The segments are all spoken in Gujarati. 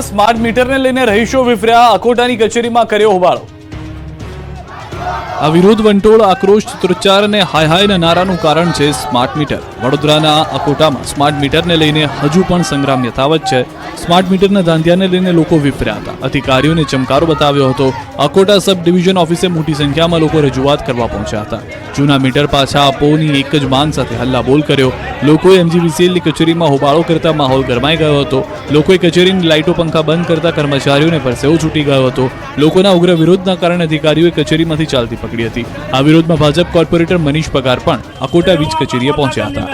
સ્માર્ટ મીટરને લઈને રહીશો વિફર્યા અકોટાની કચેરીમાં કર્યો હોબાળો. આ વિરોધ વંટોળ આક્રોશ સૂત્રોચ્ચાર અને હાય હાયના નારાનું કારણ છે સ્માર્ટ મીટર. વડોદરાના અકોટામાં સ્માર્ટ મીટરને લઈને હજુ પણ સંગ્રામ યથાવત છે. સ્માર્ટ મીટરના ધાંધિયાને લઈને લોકો વિફર્યા હતા. અધિકારીઓને ચમકારો બતાવ્યો હતો. અકોટા સબ ડિવિઝન ઓફિસે મોટી સંખ્યામાં લોકો રજૂઆત કરવા પહોંચ્યા હતા. જૂના મીટર પાછા આપોની એક જ માંગ સાથે હલ્લાબોલ કર્યો. લોકોએ એમજીવીસીએલની કચેરીમાં હોબાળો કરતા માહોલ ગરમાઈ ગયો હતો. લોકોએ કચેરીની લાઇટો પંખા બંધ કરતા કર્મચારીઓને પરસેવો છૂટી ગયો હતો. લોકોના ઉગ્ર વિરોધના કારણે અધિકારીઓએ કચેરીમાંથી ચાલતી પકડી હતી. આ વિરોધમાં ભાજપ કોર્પોરેટર મનીષ પગાર પણ અકોટા વીજ કચેરીએ પહોંચ્યા હતા.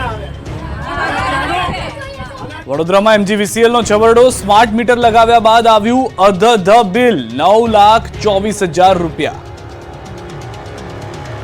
વડોદરામાં એમજીવીસીએલ નો છબરડો સ્માર્ટ મીટર લગાવ્યા બાદ આવ્યું અધ ધ બિલ નવ લાખ ચોવીસ હજાર રૂપિયા.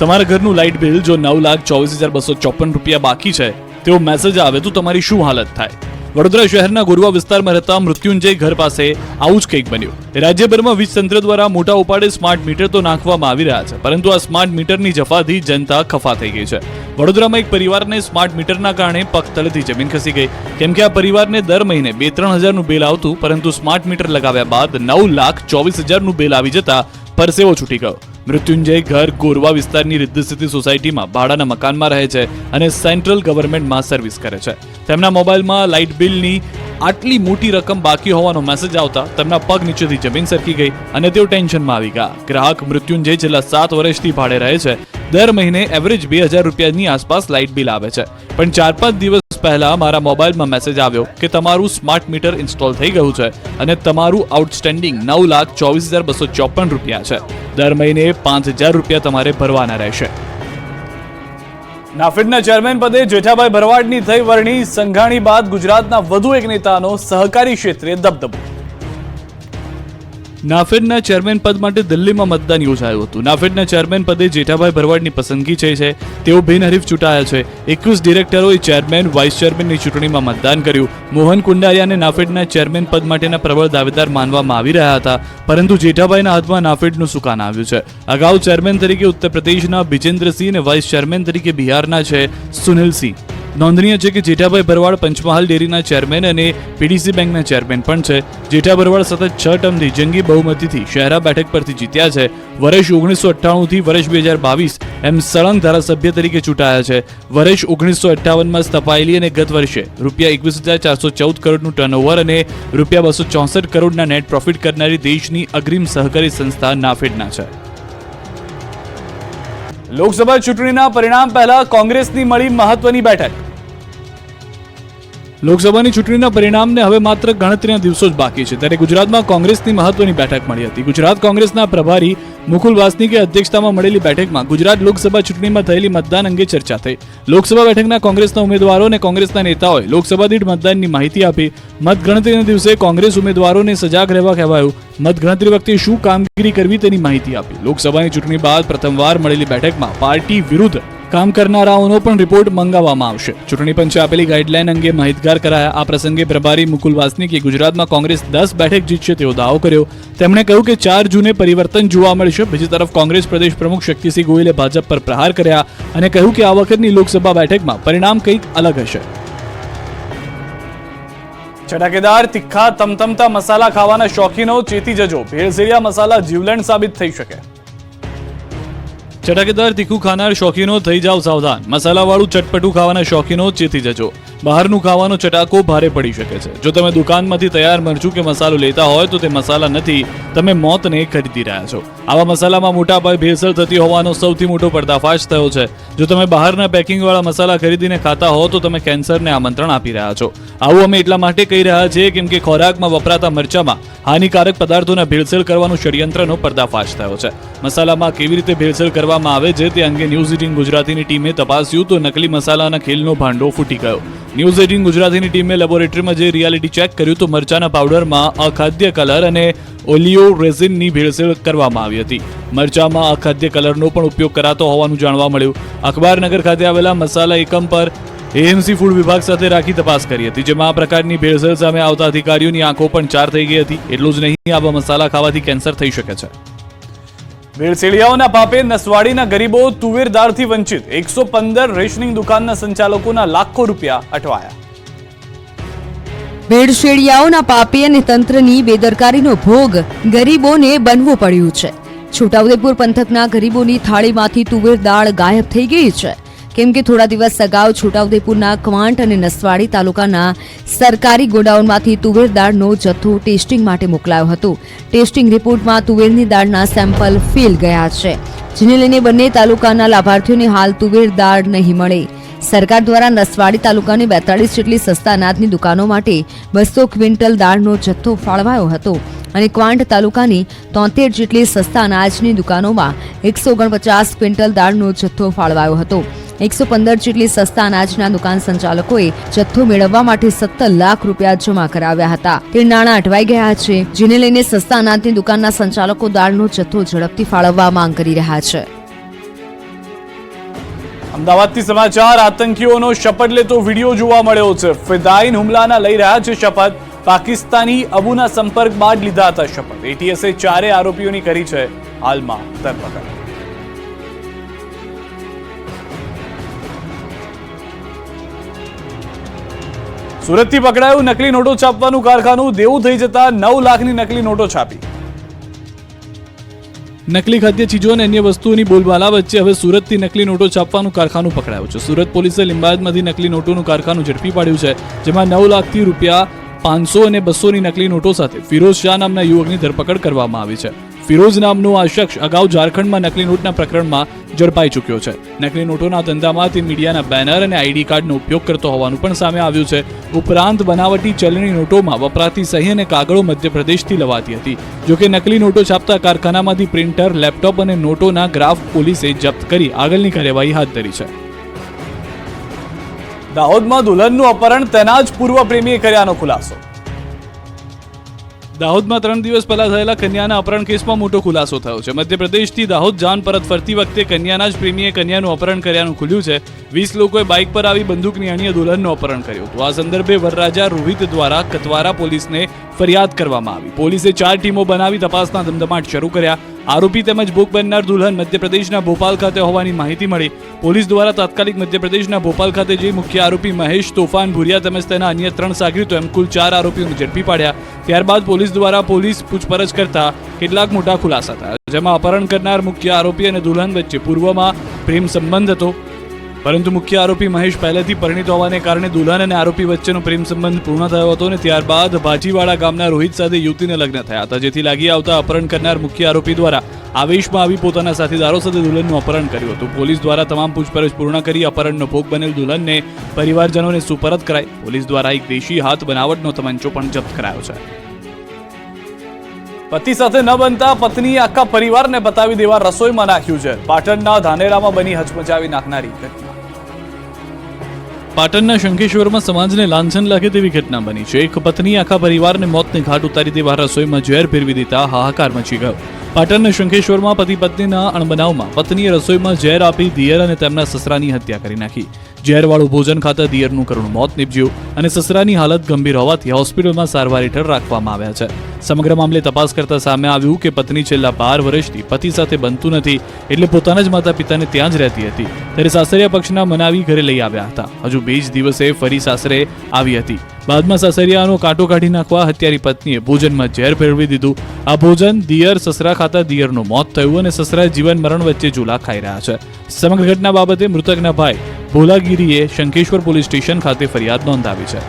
તમારા ઘરનું લાઇટ બિલ જો નવ લાખ ચોવીસ હજાર બસો ચોપન રૂપિયા બાકી છે તેવો મેસેજ આવે તો તમારી શું હાલત થાય? વડોદરા શહેરના ગોરવા વિસ્તારમાં રહેતા મૃત્યુંજય ઘર પાસે આવું જ કંઈક બન્યું. રાજ્યભરમાં વીજ તંત્ર દ્વારા મોટા ઉપાડે સ્માર્ટ મીટર તો નાખવામાં આવી રહ્યા છે, પરંતુ આ સ્માર્ટ મીટરની જફાથી જનતા ખફા થઈ ગઈ છે. વડોદરામાં એક પરિવારને સ્માર્ટ મીટરના કારણે પગ તળેથી જમીન ખસી ગઈ. કેમ કે આ પરિવારને દર મહિને બે ત્રણ હજારનું બિલ આવતું, પરંતુ સ્માર્ટ મીટર લગાવ્યા બાદ નવ લાખ ચોવીસ હજારનું બિલ આવી જતા પરસેવો છૂટી ગયો. મૃત્યુંજય ઘર ગોરવા વિસ્તારની રિદ્ધિ સોસાયટીમાં ભાડાના મકાનમાં રહે છે અને સેન્ટ્રલ ગવર્મેન્ટમાં સર્વિસ કરે છે. તેમના મોબાઈલમાં લાઇટ બિલની આટલી મોટી રકમ બાકી હોવાનો મેસેજ આવતા તેમના પગ નીચેથી જમીન સરકી ગઈ અને તેઓ ટેન્શનમાં આવી ગયા. ગ્રાહક મૃત્યુંજય છેલ્લા સાત વર્ષથી ભાડે રહે છે. દર મહિને એવરેજ બે હજાર રૂપિયાની આસપાસ લાઇટ બિલ આવે છે. પણ ચાર પાંચ દિવસ પહેલા મારા મોબાઈલમાં મેસેજ આવ્યો કે તમારું સ્માર્ટ મીટર ઇન્સ્ટોલ થઈ ગયું છે અને તમારું આઉટસ્ટેન્ડિંગ નવ લાખ ચોવીસ હજાર બસો ચોપન રૂપિયા છે. દર મહિને પાંચ હજાર રૂપિયા તમારે ભરવાના રહેશે. નાફેડના ચેરમેન પદે જેઠાભાઈ ભરવાડની થઈ વરણી. સંઘાણી બાદ ગુજરાતના વધુ એક નેતાનો સહકારી ક્ષેત્રે દબદબો. નાફેડના ચેરમેન પદ માટે દિલ્હીમાં મતદાન યોજાયું હતું. નાફેડના ચેરમેન પદે જેઠાભાઈ ભરવાડની પસંદગી થઈ છે, તેઓ બિનહરીફ ચૂંટાયા છે. એકવીસ ડિરેક્ટરોએ ચેરમેન, વાઇસ ચેરમેનની ચૂંટણીમાં મતદાન કર્યું. મોહન કુંડારિયાને નાફેડના ચેરમેન પદ માટેના પ્રબળ દાવેદાર માનવામાં આવી રહ્યા હતા, પરંતુ જેઠાભાઈના હાથમાં નાફેડનું સુકાન આવ્યું છે? અગાઉ ચેરમેન તરીકે ઉત્તર પ્રદેશના બિજેન્દ્રસિંહ અને વાઇસ ચેરમેન તરીકે બિહારના છે સુનિલસિંહ. નોંધનીય છે કે જેઠાભાઈ ભરવાડ પંચમહાલ ડેરીના ચેરમેન અને પીડીસી બેંકના ચેરમેન પણ છે. જેઠા ભરવાડ સતત છ ટર્મથી જંગી બહુમતીથી શહેરા બેઠક પરથી જીત્યા છે. વર્ષ ઓગણીસો અઠ્ઠાણુંથી વર્ષ બે હજાર બાવીસ એમ સળંગ ધારાસભ્ય તરીકે ચૂંટાયા છે. વર્ષ ઓગણીસો અઠ્ઠાવનમાં સ્થપાયેલી અને ગત વર્ષે રૂપિયા એકવીસ હજાર ચારસો ચૌદ કરોડનું ટર્નઓવર અને રૂપિયા બસો ચોસઠ કરોડના નેટ પ્રોફિટ કરનારી દેશની અગ્રીમ સહકારી સંસ્થા નાફેડના છે. લોકસભા ચૂંટણીના પરિણામ પહેલા કોંગ્રેસની મળી મહત્વની બેઠક. લોકસભાની ચૂંટણીના પરિણામને હવે માત્ર ગણતરીના દિવસો જ બાકી છે. ત્યારે ગુજરાતમાં કોંગ્રેસની મહત્વની બેઠક મળી હતી. ગુજરાત કોંગ્રેસના પ્રભારી મુકુલ વાસનિકે અધ્યક્ષતામાં મળેલી બેઠકમાં ગુજરાત લોકસભા ચૂંટણીમાં થયેલી મતદાન અંગે ચર્ચા થઈ. લોકસભા બેઠકના કોંગ્રેસના ઉમેદવારો અને કોંગ્રેસના નેતાઓએ લોકસભા દીઠ મતદાનની માહિતી આપી. મતગણતરીના દિવસે કોંગ્રેસ ઉમેદવારોને સજાગ રહેવા કહેવાયું. મતગણતરી વખતે શું કામગીરી કરવી તેની માહિતી આપી. લોકસભાની ચૂંટણી બાદ પ્રથમવાર મળેલી બેઠકમાં પાર્ટી વિરુદ્ધ કામ કરનારાઓનો પણ રિપોર્ટ મંગાવવામાં આવશે. ચૂંટણી પંચે આપેલી ગાઈડલાઈન અંગે માહિતગાર કરાયા. આ પ્રસંગે પ્રભારી મુકુલ વાસનિકે ગુજરાતમાં કોંગ્રેસ દસ બેઠક જીતશે તેવો દાવો કર્યો. તેમણે કહ્યું કે ચાર જૂને પરિવર્તન જોવા મળશે. બીજી તરફ કોંગ્રેસ પ્રદેશ પ્રમુખ શક્તિસિંહ ગોયલે ભાજપ પર પ્રહાર કર્યા અને કહ્યું કે આ વખતની લોકસભા બેઠકમાં પરિણામ કંઈક અલગ હશે. ચટાકેદાર, તીખા, તમતમતા મસાલા ખાવાના શોખીનો ચેતી જજો. ભેળસેળિયા મસાલા જીવલેણ સાબિત થઈ શકે. ચટાકેદાર તીખું ખાનાર શોખીનો થઈ જાવ સાવધાન. મસાલાવાળું ચટપટું ખાવાના શોખીનો ચેતી જજો. બહારનું ખાવાનો ચટાકો ભારે પડી શકે છે. જો તમે દુકાનમાંથી તૈયાર મરચું કે મસાલો લેતા હોય તો તે મસાલા નથી, તમે મોતને ખરીદી રહ્યા છો. આવા મસાલામાં મોટા પાયે ભેળસેળ થતી હોવાનો સૌથી મોટો પર્દાફાશ થયો છે. જો તમે બહારના પેકિંગવાળા મસાલા ખરીદીને ખાતા હો તો તમે કેન્સરને આમંત્રણ આપી રહ્યા છો. આવું અમે એટલા માટે કહી રહ્યા છીએ કેમ કે ખોરાકમાં વપરાતા મરચામાં હાનિકારક પદાર્થોના ભેળસેળ કરવાનું ષડયંત્રનો પર્દાફાશ થયો છે. મસાલામાં કેવી રીતે ભેળસેળ કરવામાં આવે છે તે અંગે ન્યૂઝ એટીન ગુજરાતીની ટીમે તપાસ્યું તો નકલી મસાલાના ખેલનો ભાંડો ફૂટી ગયો. ન્યૂઝ એટીન ગુજરાતીની ટીમે લેબોરેટરીમાં જે રિયાલિટી ચેક કર્યું તો મરચાના પાવડરમાં અખાદ્ય કલર અને ઓલિયો રેઝિનની ભેળસેળ કરવામાં આવી હતી. મરચામાં અખાદ્ય કલરનો પણ ઉપયોગ કરાતો હોવાનું જાણવા મળ્યું. અખબારનગર ખાતે આવેલા મસાલા એકમ પર એએમસી ફૂડ વિભાગ સાથે રાખી તપાસ કરી હતી, જેમાં આ પ્રકારની ભેળસેળ સામે આવતા અધિકારીઓની આંખો પણ ચાર થઈ ગઈ હતી. એટલું જ નહીં, આવા મસાલા ખાવાથી કેન્સર થઈ શકે છે. ભેળસેળિયાઓના પાપે નસવાડીના ગરીબો તુવેર દાળથી વંચિત. એકસો પંદર રેશનિંગ દુકાનના સંચાલકોના લાખો રૂપિયા અટવાયા. ભેડશેડિયાઓના પાપે અને તંત્રની બેદરકારીનો ભોગ ગરીબોને બનવું પડ્યું છે. છોટાઉદેપુર પંથકના ગરીબોની થાળીમાંથી તુવેર દાળ ગાયબ થઈ ગઈ છે. કેમ કે થોડા દિવસ અગાઉ છોટાઉદેપુરના ક્વાંટ અને નસવાડી તાલુકાના સરકારી ગોડાઉનમાંથી તુવેર દાળનો જથ્થો ટેસ્ટિંગ માટે મોકલાયો હતો. ટેસ્ટિંગ રિપોર્ટમાં તુવેરની દાળના સેમ્પલ ફેલ ગયા છે. જેને લઈને બંને તાલુકાના લાભાર્થીઓને હાલ તુવેર દાળ નહીં મળે. સરકાર દ્વારા નસવાડી તાલુકાની બેતાળીસ જેટલી સસ્તા અનાજની દુકાનો માટે બસો ક્વિન્ટલ દાળનો જથ્થો ફાળવાયો હતો અને ક્વાંટ તાલુકાની તોતેર જેટલી સસ્તા અનાજની દુકાનોમાં એકસો ઓગણપચાસ ક્વિન્ટલ દાળનો જથ્થો ફાળવાયો હતો. એકસો પંદર જેટલી સસ્તા અનાજના દુકાન સંચાલકોએ જથ્થો મેળવવા માટે સત્તર લાખ રૂપિયા જમા કરાવ્યા હતા. તે નાણાં અટવાઈ ગયા છે, જેને લઈને સસ્તા અનાજની દુકાનના સંચાલકો દાળનો જથ્થો ઝડપથી ફાળવવા માંગ કરી રહ્યા છે. અમદાવાદથી સમાચાર, આતંકીઓનો શપથ લેતો વીડિયો જોવા મળ્યો છે. ફિદાઈન હુમલાના લઈ રહ્યા છે શપથ. પાકિસ્તાની અબુના સંપર્ક બાદ લીધા હતા શપથ. એટીએસે ચારે આરોપીઓની કરી છે હાલમાં ધરપકડ. સુરતથી પકડાયું, નકલી નોટો છાપવાનું કારખાનું, દેવું થઈ જતા નવ લાખની નકલી નોટો છાપી. નકલી ખાદ્ય ચીજો અને અન્ય વસ્તુઓની બોલબાલા વચ્ચે હવે સુરતથી નકલી નોટો છાપવાનું કારખાનું પકડાયું છે. સુરત પોલીસે લિંબાયતમાંથી નકલી નોટોનું કારખાનું ઝડપી પાડ્યું છે, જેમાં નવ લાખથી રૂપિયા પાંચસો અને બસોની નકલી નોટો સાથે ફિરોઝ શાહ નામના યુવકની ધરપકડ કરવામાં આવી છે. ફિરોઝ નામનો આ શખ્સ અગાઉ ઝારખંડમાં નકલી નોટના પ્રકરણમાં ઝડપાઈ ચૂક્યો છે. નકલી નોટોના ધંધામાં તે મીડિયાના બેનર અને આઈડી કાર્ડનો ઉપયોગ કરતો હોવાનું પણ સામે આવ્યું છે. ઉપરાંત બનાવટી ચલણી નોટોમાં વપરાતી સહી અને કાગળો મધ્યપ્રદેશથી લવાતી હતી. જોકે નકલી નોટો છાપતા કારખાનામાંથી પ્રિન્ટર, લેપટોપ અને નોટોના ગ્રાફ પોલીસે જપ્ત કરી આગળની કાર્યવાહી હાથ ધરી છે. દાહોદમાં દુલ્હનનું અપહરણ તેના જ પૂર્વ પ્રેમીએ કર્યાનો ખુલાસો. દાહોદમાં ત્રણ દિવસ પહેલા થયેલા કન્યાના અપહરણ કેસમાં મોટો ખુલાસો થયો છે. મધ્યપ્રદેશથી દાહોદ જાન પરત ફરતી વખતે કન્યાના જ પ્રેમીએ કન્યાનું અપહરણ કર્યાનું ખુલ્યું છે. વીસ લોકોએ બાઇક પર આવી બંદૂકની અણીએ દુલ્હનનું અપહરણ કર્યું હતું. આ સંદર્ભે વરરાજા રોહિત દ્વારા કતવારા પોલીસને ફરિયાદ કરવામાં આવી. પોલીસે ચાર ટીમો બનાવી તપાસના ધમધમાટ શરૂ કર્યા. આરોપી તેમજ ભૂખ બનનાર દુલ્હન મધ્યપ્રદેશના ભોપાલ ખાતે હોવાની માહિતી મળી. પોલીસ દ્વારા તાત્કાલિક મધ્યપ્રદેશના ભોપાલ ખાતે જઈ મુખ્ય આરોપી મહેશ તોફાન ભુરિયા તેમજ તેના અન્ય ત્રણ સાગરીતો એમ કુલ ચાર આરોપીઓને ઝડપી પાડ્યા. ત્યારબાદ પોલીસ દ્વારા પોલીસ પૂછપરછ કરતા કેટલાક મોટા ખુલાસા થયા. જેમાં અપહરણ કરનાર મુખ્ય આરોપી અને દુલ્હન વચ્ચે પૂર્વમાં પ્રેમ સંબંધ હતો. પરંતુ મુખ્ય આરોપી મહેશ પહેલેથી પરિણીત હોવાને કારણે દુલ્હન અને આરોપી વચ્ચેનો પ્રેમ સંબંધ પૂર્ણ થયો હતો અને ત્યારબાદ ભાજીવાડા ગામના રોહિત સાથે યુવતીને લગ્ન થયા હતા. જેથી લાગી આવતા અપહરણ કરનાર મુખ્ય આરોપી દ્વારા આવેશમાં આવી પોતાના સાથીદારો સાથે દુલ્હનનું અપહરણ કર્યું હતું. પોલીસ દ્વારા તમામ પૂછપરછ પૂર્ણ કરી અપહરણનો ભોગ બનેલ દુલ્હનને પરિવારજનોને સુપરત કરાઈ. પોલીસ દ્વારા એક દેશી હાથ બનાવટનો તમંચો પણ જપ્ત કરાયો છે. પતિ સાથે ન બનતા પત્નીએ આખા પરિવારને બતાવી દેવા રસોઈમાં નાખ્યું છે. પાટણના ધાનેરામાં બની હચમચાવી નાખનારી ઘટના. પાટણના શંખેશ્વરમાં સમાજને લાંછન લાગે તેવી ઘટના બની છે. એક પત્ની આખા પરિવારને મોતને ઘાટ ઉતારી દેવા રસોઈમાં ઝેર ફેરવી દેતા હાહાકાર મચી ગયો. પાટણના શંખેશ્વરમાં પતિ પત્નીના અણબનાવમાં પત્નીએ રસોઈમાં ઝેર આપી દિયર અને તેમના સસરાની હત્યા કરી નાખી. ઝેરવાળું ભોજન ખાતા દિયરનું કરુણ મોત નીપજ્યું અને સસરાની હાલત ગંભીર હોવાથી હોસ્પિટલમાં સારવાર હેઠળ રાખવામાં આવ્યા છે. સમગ્ર મામલે તપાસ કરતા સામે આવ્યું કે પત્ની છેલ્લા બાર વર્ષથી પતિ સાથે બનતું નથી એટલે પોતાના જ માતા પિતાને ત્યાં જ રહેતી હતી. ત્યારે સાસરિયા પક્ષના મનાવી ઘરે લઈ આવ્યા હતા. હજુ બે જ દિવસે ફરી સાસરે આવી હતી. બાદમાં સાસરિયાનો કાંટો કાઢી નાખવા હત્યારી પત્નીએ ભોજનમાં ઝેર ફેરવી દીધું. આ ભોજન દિયર સસરા ખાતા દિયરનું મોત થયું અને સસરા જીવન મરણ વચ્ચે ઝૂલા ખાઈ રહ્યા છે. સમગ્ર ઘટના બાબતે મૃતકના ભાઈ ભોલાગીરીએ શંકેશ્વર પોલીસ સ્ટેશન ખાતે ફરિયાદ નોંધાવી છે.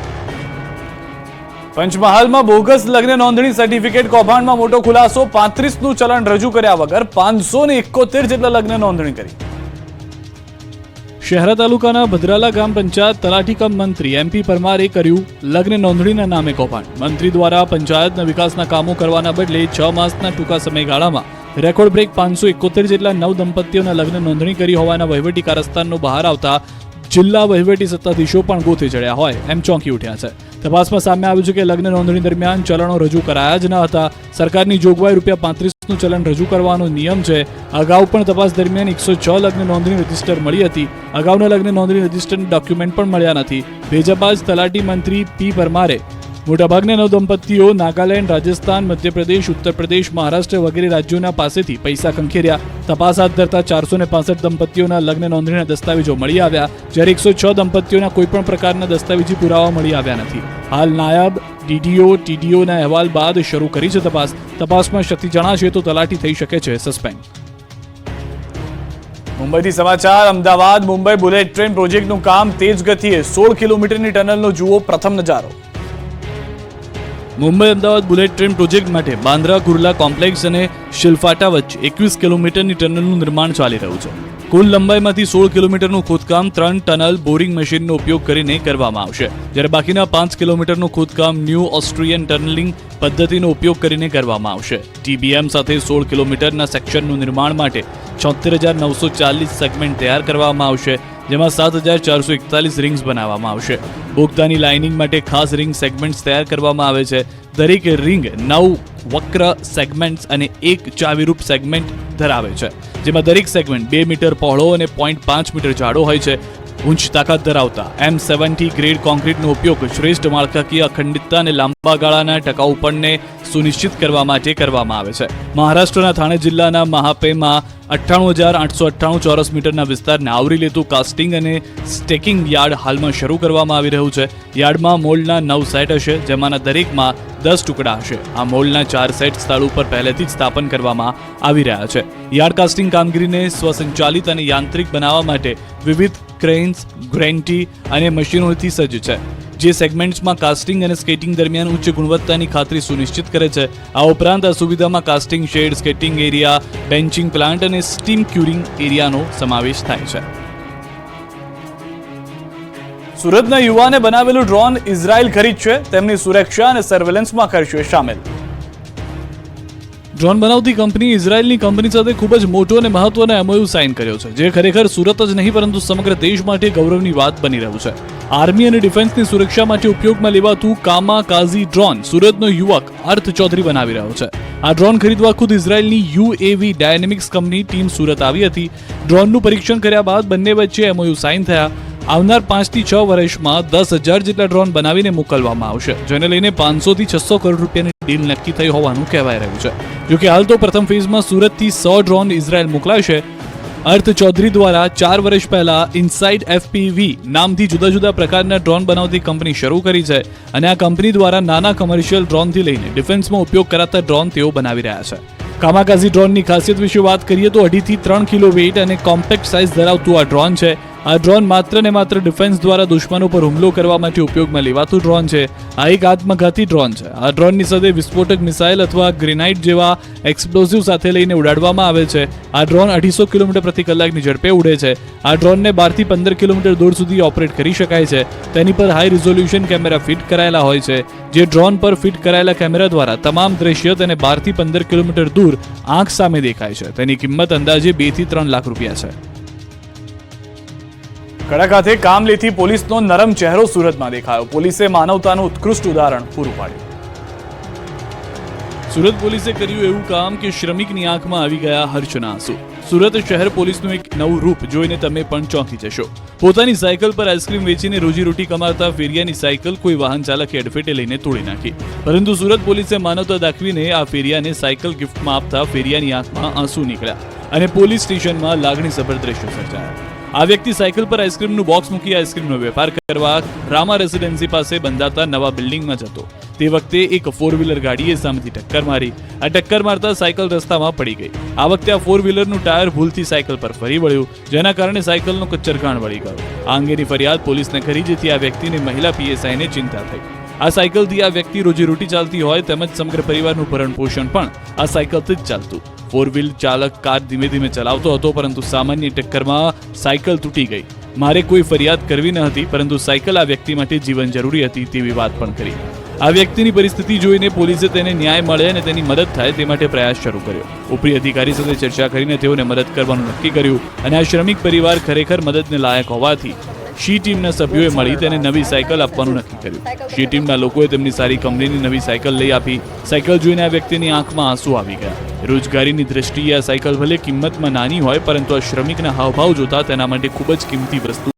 પંચમહાલમાં બોગસ લગ્ન નોંધણી સર્ટિફિકેટ કૌભાંડમાં મોટો ખુલાસો પાંત્રીસનું ચલણ રજૂ કર્યા વગર પાંચસો ને એકોતેર જેટલા લગ્ન નોંધણી કરી. શહેરા તાલુકાના ભદ્રાલા ગ્રામ પંચાયત તલાટી કમ મંત્રી એમપી પરમારે કર્યું લગ્ન નોંધણીના નામે કૌભાંડ. મંત્રી દ્વારા પંચાયતના વિકાસના કામો કરવાના બદલે છ માસના ટૂંકા સમયગાળામાં રેકોર્ડ બ્રેક પાંચસો એકોતેર જેટલા નવ દંપતીઓના લગ્ન નોંધણી કરી હોવાના વહીવટી કારસ્તાનનો બહાર આવતા જિલ્લા વહીવટી સત્તાધીશો પણ ગોથી ચડ્યા હોય એમ ચોંકી ઉઠ્યા છે. તપાસમાં સામે આવ્યું છે કે લગ્ન નોંધણી દરમિયાન ચલણો રજૂ કરાયા જ ન હતા. સરકારની જોગવાઈ રૂપિયા પાંત્રીસનું ચલણ રજૂ કરવાનો નિયમ છે. અગાઉ પણ તપાસ દરમિયાન એકસો છ લગ્ન નોંધણી રજિસ્ટર મળી હતી. અગાઉના લગ્ન નોંધણી રજિસ્ટરના ડોક્યુમેન્ટ પણ મળ્યા નથી. ભેજાબાજ તલાટી મંત્રી પી પરમારે મોટાભાગના નવદંપતીઓ નાગાલેન્ડ, રાજસ્થાન, મધ્યપ્રદેશ, ઉત્તરપ્રદેશ, મહારાષ્ટ્ર વગેરે રાજ્યોના પાસેથી પૈસા ખંખેર્યા. તપાસ હાથ ધરતા ચારસો ને પાસઠ દંપતીઓના લગ્ન નોંધણીના દસ્તાવેજો મળી આવ્યા. જ્યારે એકસો છ દંપતીઓના કોઈપણ પ્રકારના દસ્તાવેજી પુરાવા મળી આવ્યા નથી. હાલ નાયબ ડીડીઓ, ટીડીઓના અહેવાલ બાદ શરૂ કરી છે તપાસ. તપાસમાં શક્તિ જણાશે તો તલાટી થઈ શકે છે સસ્પેન્ડ. મુંબઈથી સમાચાર, અમદાવાદ મુંબઈ બુલેટ ટ્રેન પ્રોજેક્ટનું કામ તેજ ગતિએ સોળ કિલોમીટરની ટનલનો જુઓ પ્રથમ નજારો. Mumbai Ahmedabad bullet train project માટે બાંદ્રા કુર્લા કોમ્પ્લેક્સ અને શિલફાટા વચ્ચે એકવીસ કિલોમીટરની ટનલનું નિર્માણ ચાલી રહ્યું છે. કુલ લંબાઈમાંથી સોળ કિલોમીટરનું ખોદકામ ત્રણ ટનલ બોરિંગ મશીનનો ઉપયોગ કરીને કરવામાં આવશે. જ્યારે બાકીના પાંચ કિલોમીટરનું ખોદકામ ન્યૂ ઓસ્ટ્રિયન ટનલિંગ પદ્ધતિનો ઉપયોગ કરીને કરવામાં આવશે. ટીબીએમ સાથે સોળ કિલોમીટરના સેક્શનનું નિર્માણ માટે છોતેર હજાર નવસો ચાલીસ સેગમેન્ટ તૈયાર કરવામાં આવશે. જેમાં સાત હજાર ચારસો એકતાલીસ રિંગ્સ બનાવવામાં આવશે. બોગદાની લાઇનિંગ માટે ખાસ રિંગ સેગમેન્ટ્સ તૈયાર કરવામાં આવે છે. દરેક રિંગ નવ વક્ર સેગમેન્ટ્સ અને એક ચાવીરૂપ સેગમેન્ટ ધરાવે છે. જેમાં દરેક સેગમેન્ટ બે મીટર પહોળો અને પોઈન્ટ પાંચ મીટર જાડો હોય છે. ઉચ્ચ તાકાત ધરાવતા એમ સેવન્ટી ગ્રેડ કોન્ક્રીટનો ઉપયોગ શ્રેષ્ઠ માળખાકીય અખંડિતતા અને લાંબા ગાળાના ટકાઉપણને સુનિશ્ચિત કરવા માટે કરવામાં આવે છે. મહારાષ્ટ્રના થાણે જિલ્લાના મહાપેમાં અઠ્ઠાણું હજાર આઠસો અઠ્ઠાણું ચોરસ મીટરના વિસ્તારને આવરી લેતું કાસ્ટિંગ અને સ્ટેકિંગ યાર્ડ હાલમાં શરૂ કરવામાં આવી રહ્યું છે. યાર્ડમાં મોલ્ડના નવ સેટ હશે, જેમાંના દરેકમાં દસ ટુકડા હશે. આ મોલના ચાર સેટ સ્થળ ઉપર પહેલેથી જ સ્થાપન કરવામાં આવી રહ્યા છે. યાર્ડ કાસ્ટિંગ કામગીરીને સ્વસંચાલિત અને યાંત્રિક બનાવવા માટે વિવિધ ક્રેન્સ ગ્રેન્ટી અને મશીનોથી સજ્જ છે, જે સેગમેન્ટ્સમાં કાસ્ટિંગ અને સ્કેટિંગ દરમિયાન ઉચ્ચ ગુણવત્તાની ખાતરી સુનિશ્ચિત કરે છે. આ ઉપરાંત આ સુવિધામાં casting shed skating area benching plant અને સ્ટીમ ક્યુરિંગ એરિયાનો સમાવેશ થાય છે. સુરતના યુવાને બનાવેલું ડ્રોન ઇઝરાયલ ખરીદશે. તેમની સુરક્ષા અને સર્વેલન્સમાં કરશે સામેલ. ડ્રોન બનાવતી કંપની ઇઝરાયલની કંપની સાથે ખૂબ જ મોટો અને મહત્વનો એમઓયુ સાઇન કર્યો છે, જે ખરેખર સુરત જ નહીં, પરંતુ સમગ્ર દેશ માટે ગૌરવની વાત બની રહ્યું છે. આર્મી અને ડિફેન્સની સુરક્ષા માટે ઉપયોગમાં લેવાતું કામા કાઝી ડ્રોન સુરતનો યુવક અર્થ ચૌધરી બનાવી રહ્યો છે. આ ડ્રોન ખરીદવા ખુદ ઇઝરાયલની UAV dynamics company team Surat આવી હતી. ડ્રોનનું પરીક્ષણ કર્યા બાદ બંને વચ્ચે એમઓયુ સાઇન થયા. આવનાર પાંચથી છ વર્ષમાં દસ હજાર જેટલા ડ્રોન બનાવીને મોકલવામાં આવશે. જેને લઈને પાંચસો થી છસો કરોડ રૂપિયાની ડીલ નક્કી થઈ હોવાનું કહેવાય રહ્યું છે. જોકે હાલ તો પ્રથમ ફેઝમાં સુરતથી સો ડ્રોન ઇઝરાયલ મોકલાશે. અર્થ ચૌધરી દ્વારા ચાર વર્ષ પહેલા ઇનસાઇડ એફપીવી નામથી જુદા જુદા પ્રકારના ડ્રોન બનાવતી કંપની શરૂ કરી છે અને આ કંપની દ્વારા નાના કમર્શિયલ ડ્રોનથી લઈને ડિફેન્સમાં ઉપયોગ કરાતા ડ્રોન તેઓ બનાવી રહ્યા છે. કામાકાઝી ડ્રોનની ખાસિયત વિશે વાત કરીએ તો અઢીથી ત્રણ કિલો વેઇટ અને કોમ્પેક્ટ સાઇઝ ધરાવતું આ ડ્રોન છે. આ ડ્રોન માત્ર ને માત્ર ડિફેન્સ દ્વારા દુશ્મનો પર હુમલો કરવા માટે ઉપયોગમાં લેવાતું ડ્રોન છે. આ એક આત્મઘાતી ડ્રોન છે. આ ડ્રોનની સાથે વિસ્ફોટક મિસાઇલ અથવા ગ્રેનાઇટ જેવા એક્સપ્લોઝિવ સાથે લઈને ઉડાડવામાં આવે છે. આ ડ્રોન અઢીસો કિલોમીટર પ્રતિ કલાકની ઝડપે ઉડે છે. આ ડ્રોનને બારથી પંદર કિલોમીટર દૂર સુધી ઓપરેટ કરી શકાય છે. તેની પર હાઈ રિઝોલ્યુશન કેમેરા ફિટ કરાયેલા હોય છે. જે ડ્રોન પર ફિટ કરાયેલા કેમેરા દ્વારા તમામ દ્રશ્ય તેને બારથી પંદર કિલોમીટર દૂર આંખ સામે દેખાય છે. તેની કિંમત અંદાજે બેથી ત્રણ લાખ રૂપિયા છે. કડા ખાતે કામ લેતી પોલીસનો નરમ ચહેરો સુરતમાં દેખાયો. પોલીસે માનવતાનું ઉત્કૃષ્ટ ઉદાહરણ પૂરું પાડ્યું. સુરત પોલીસે કર્યું એવું કામ કે શ્રમિકની આંખમાં આવી ગયા હર્ષના આંસુ. સુરત શહેર પોલીસનું એક નવું રૂપ જોઈને તમે પણ ચોંકી જશો. પોતાની સાયકલ પર આઈસ્ક્રીમ વેચીને રોજીરોટી કમાતા ફેરિયાની સાયકલ કોઈ વાહન ચાલકે એડફેટે લઈને તોડી નાખી. પરંતુ સુરત પોલીસે માનવતા દાખવીને આ ફેરિયાને સાયકલ ગિફ્ટમાં આપતા ફેરિયાની આંખમાં આંસુ નીકળ્યા અને પોલીસ સ્ટેશનમાં લાગણીસભર દ્રશ્યો સર્જાયા. આ વ્યક્તિ સાયકલ પર આઈસ્ક્રીમનું બોક્સ મૂકી આઈસ્ક્રીમનો વેપાર કરવા રામા રેસિડેન્સી પાસે બંધાતા નવા બિલ્ડિંગમાં જતો. તે વખતે એક ફોર વ્હીલર ગાડીએ સામેથી ટક્કર મારી. આ ટક્કર મારતા સાયકલ રસ્તામાં પડી ગઈ. આ વખતે આ ફોર વ્હીલરનું ટાયર ભૂલથી સાયકલ પર ફરી વળ્યું, જેના કારણે સાયકલનો કચ્છરખાણ વળી ગયો. આ અંગેની ફરિયાદ પોલીસને કરી, જેથી આ વ્યક્તિને મહિલા પીએસઆઈને ચિંતા થઈ. આ સાયકલથી આ વ્યક્તિ રોજીરોટી ચાલતી હોય તેમજ સમગ્ર પરિવારનું ભરણ પોષણ પણ આ સાયકલથી જ ચાલતું. ફોર વ્હીલ ચાલક કાર ધીમે ધીમે ચલાવતો હતો, પરંતુ સામાન્ય ટક્કરમાં સાયકલ તૂટી ગઈ. મારે કોઈ ફરિયાદ કરવી ન હતી, પરંતુ સાયકલ આ વ્યક્તિ માટે જીવન જરૂરી હતી તેવી વાત પણ કરી. આ વ્યક્તિની પરિસ્થિતિ જોઈને પોલીસે તેને ન્યાય મળે અને તેની મદદ થાય તે માટે પ્રયાસ શરૂ કર્યો. ઉપરી અધિકારી સાથે ચર્ચા કરીને તેઓને મદદ કરવાનું નક્કી કર્યું અને આ શ્રમિક પરિવાર ખરેખર મદદને લાયક હોવાથી શી ટીમના સભ્યોએ મળી તેને નવી સાયકલ આપવાનું નક્કી કર્યું. શી ટીમના લોકોએ તેમની સારી કંપનીની નવી સાયકલ લઈ આપી. સાયકલ જોઈને આ વ્યક્તિની આંખમાં આંસુ આવી ગયા. રોજગારીની દ્રષ્ટિએ આ સાયકલ ભલે કિંમતમાં નાની હોય પરંતુ આ શ્રમિકના હાવભાવ જોતા તેના માટે ખૂબ જ કિંમતી વસ્તુ